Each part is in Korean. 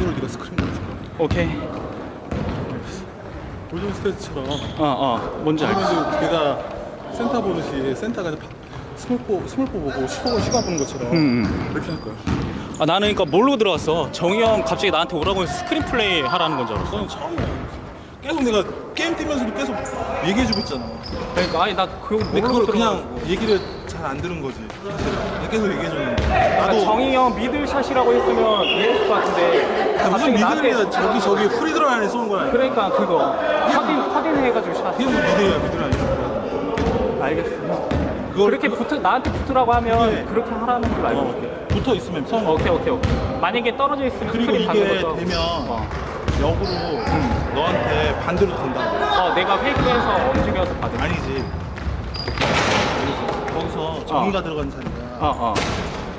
그대로 네가 스크린 거야. 오케이. 골든 스테이트처럼 어, 어. 뭔지 알겠어. 그러면 걔가 센터 보듯이 센터가 파- 스몰포 스몰포 보고 슈퍼볼 시간 보는 것처럼 음, 음. 그렇게 할 거야. 아, 나는 그러니까 뭘로 들어갔어? 정희 형 갑자기 나한테 오라고 해서 스크린 플레이 하라는 건 줄 알았어. 너는 처음이야. 계속 내가 게임 뛰면서도 계속 얘기해주고 있잖아. 그러니까 아니 나 그거 모르고 그걸. 그냥 얘기를 잘 안 들은 거지. 계속 얘기해줬는데. 그러니까 나도 정희 형 미들샷이라고 했으면 이해했을 것 같은데 야, 무슨 갑자기 나한테- 미들이야. 저기 저기 드로 안에 쏘는 거야. 그러니까 그거 확인 확인해가지고 샷. 그게 무슨 미들이야 미들 아니야. 알겠어. 그렇게 붙어 나한테 붙으라고 하면 네. 그렇게 하라는 걸 알고 어, 있게. 붙어 있으면 성. 오케이 오케이 오케이. 만약에 떨어져 있으면 그리고 스크린 받는 이게 것도 되면 어. 역으로 너한테 반대로 된다고. 어 내가 페이크해서 움직여서 받은. 아니지. 거기서 정의가 들어간 자리가. 어 어.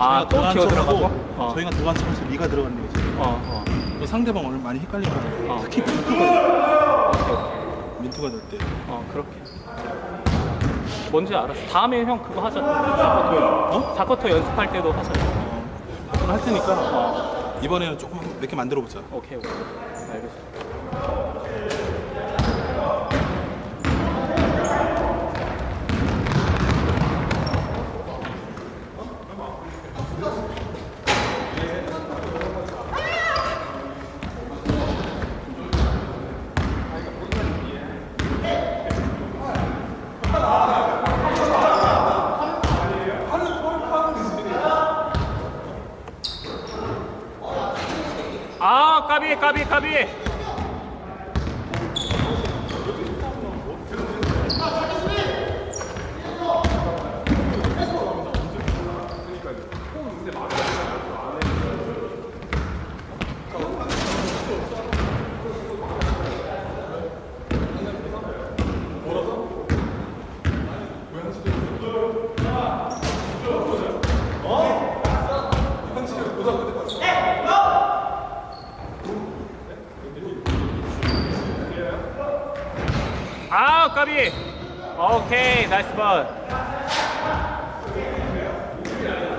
아 또 들어간 기어 척하고 들어가고. 어. 저희가 들어간 척해서 네가 들어간 얘기지. 어 어. 너 상대방 오늘 많이 헷갈리면 어. 특히 민투가 오케이 오케이. 민투가 될 때. 어 그렇게. 뭔지 알았어. 다음에 형 그거 하자. 사커터. 어? 사커터 연습할 때도 하자. 어. 그걸 할 테니까 어. 이번에는 조금 몇 개 만들어 보자. 오케이 오케이. 알겠어. 아 까비 까비 까비. 아 까비. 오케이 나이스 볼.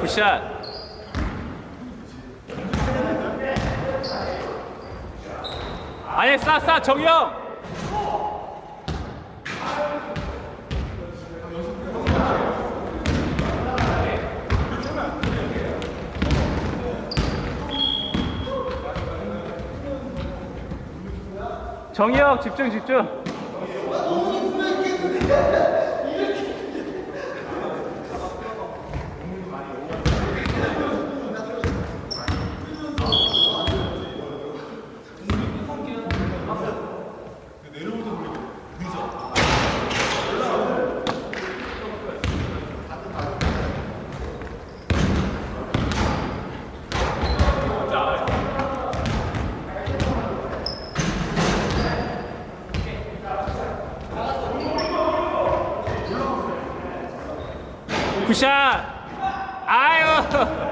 굿샷. 아니 싸싸 정영. 정영 집중 집중. Yeah. 굿샷! 아유!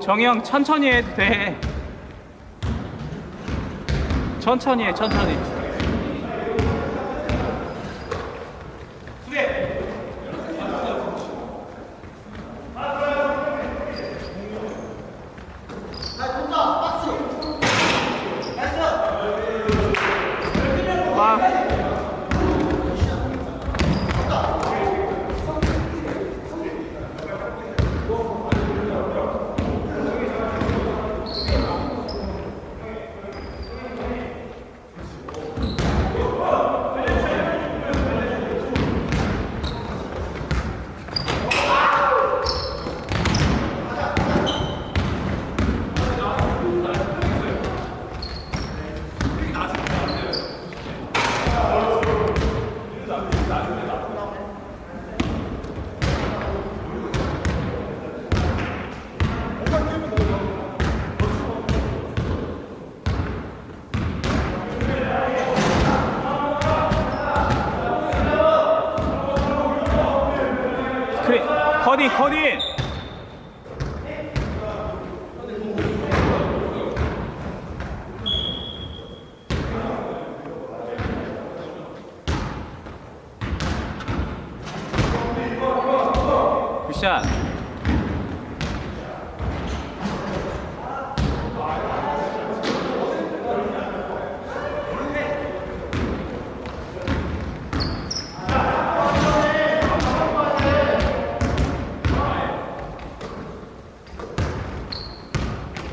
정영 천천히 해도 돼. 천천히 해, 천천히. 超弟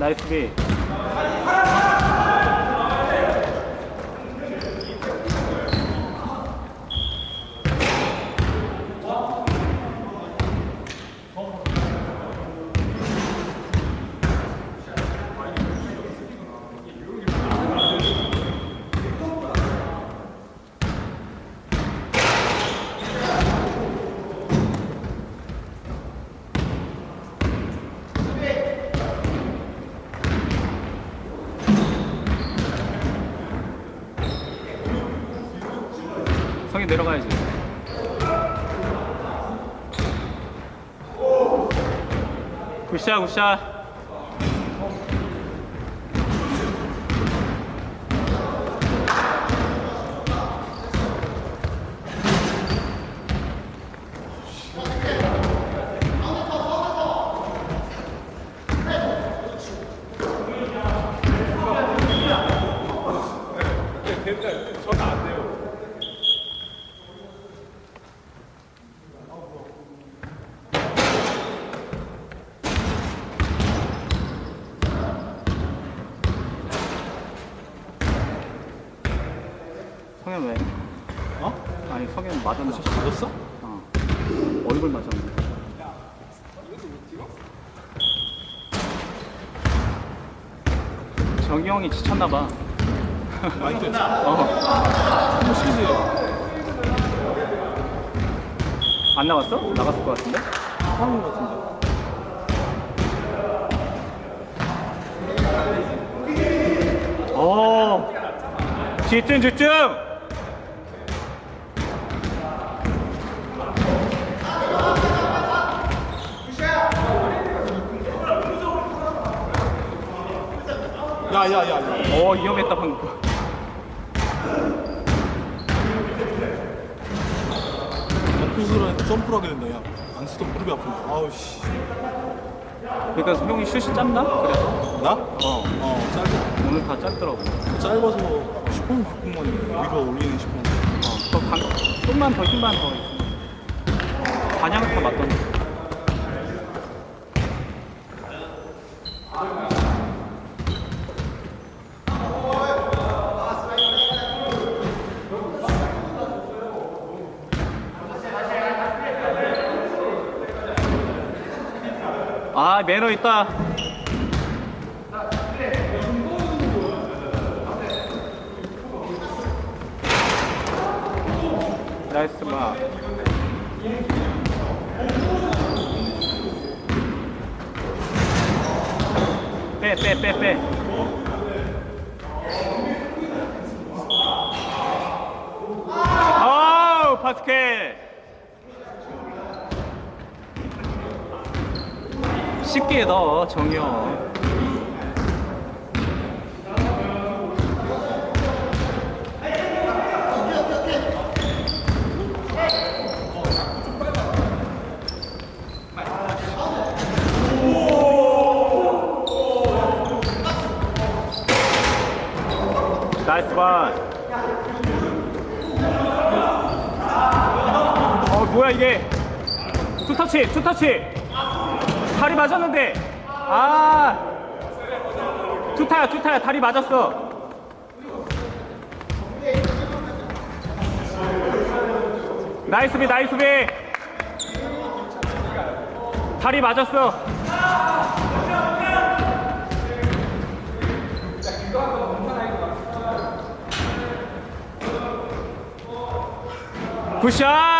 나이 성이 내려가야지. 굿샷 굿샷 성현 왜? 어? 아니 성현 맞았나? 맞았어? 어. 얼굴 맞았네 정이 형이 지쳤나봐 많이 뛰었지? 어. 뭐 시리즈 안 나갔어? 나갔을 것 같은데? 하는 것 같은데 오 집중 집중 야야야야. 오 위험했다 방금. 점프를 하니까 점프를 하게 된다 야 안 쓰던 무릎이 아픈데 아우 씨. 그러니까 형이 슛이 짧나? 그래서? 나? 어. 어 짧아. 오늘 다 짧더라고. 짧아서 10분 9분만 위로 올리는 싶은 어, 더 방, 좀만 더 힘만 더 있으면. 더 맞던데 아 매너 있다 나이스 마 빼, 빼, 빼, 빼. 아우, 파스케. 쉽게 넣어, 정형. 나이스 반. 어, 뭐야 이게? 투터치, 투터치. 다리 맞았는데. 아. 투타야, 투타야. 다리 맞았어. 나이스 비, 나이스 비. 다리 맞았어. 굿샷!